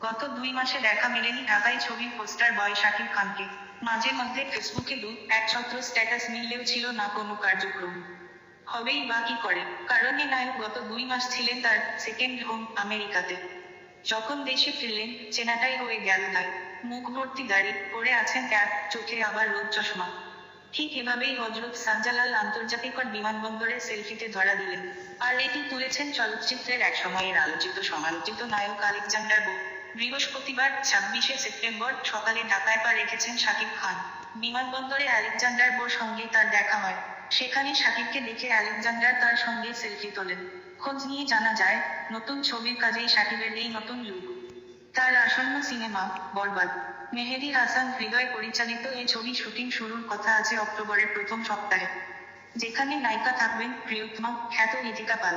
গত দুই মাসে দেখা মেলেনি ঢাকায় ছবির পোস্টার বয় শাকিব খানকে। মাঝে মধ্যে ফেসবুকে দু এক ছত্র স্ট্যাটাস মিললেও ছিল না কোনো কার্যক্রম। হবেই বা কি করে? কারণে নায়ক গত দুই মাস ছিলেন তার সেকেন্ড হোম আমেরিকাতে। যখন দেশে ফিরলেন, চেনাটাই হয়ে গেল তাই মুখ ভর্তি দাড়ি পরে আছেন ক্যাপ চোখে আবার রোদ চশমা। ঠিক এভাবেই হজরত শাহজালাল আন্তর্জাতিক বিমানবন্দরে সেলফিতে ধরা দিলেন। আর এটি তুলেছেন চলচ্চিত্রের এক সময়ের আলোচিত সমালোচিত নায়ক আলেকজান্ডার বো বৃহস্পতিবার, ছাব্বিশে সেপ্টেম্বর, সকালে ঢাকায় পা রেখেছেন শাকিব খান। বিমানবন্দরে আলেকজান্ডার বোর সঙ্গে তার দেখা হয়। সেখানে শাকিবকে দেখে আলেকজান্ডার তার সঙ্গে সেলফি তোলেন। খোঁজ নিয়ে জানা যায়, নতুন ছবির কাজেই শাকিবের এই নতুন লুক তার আসন্ন সিনেমা, বরবাদ। মেহেদি হাসান হৃদয় পরিচালিত এই ছবি শুটিং শুরুর কথা আছে অক্টোবরের প্রথম সপ্তাহে। যেখানে নায়িকা থাকবেন প্রিয়তমা, খ্যাত ইতিকা পাল।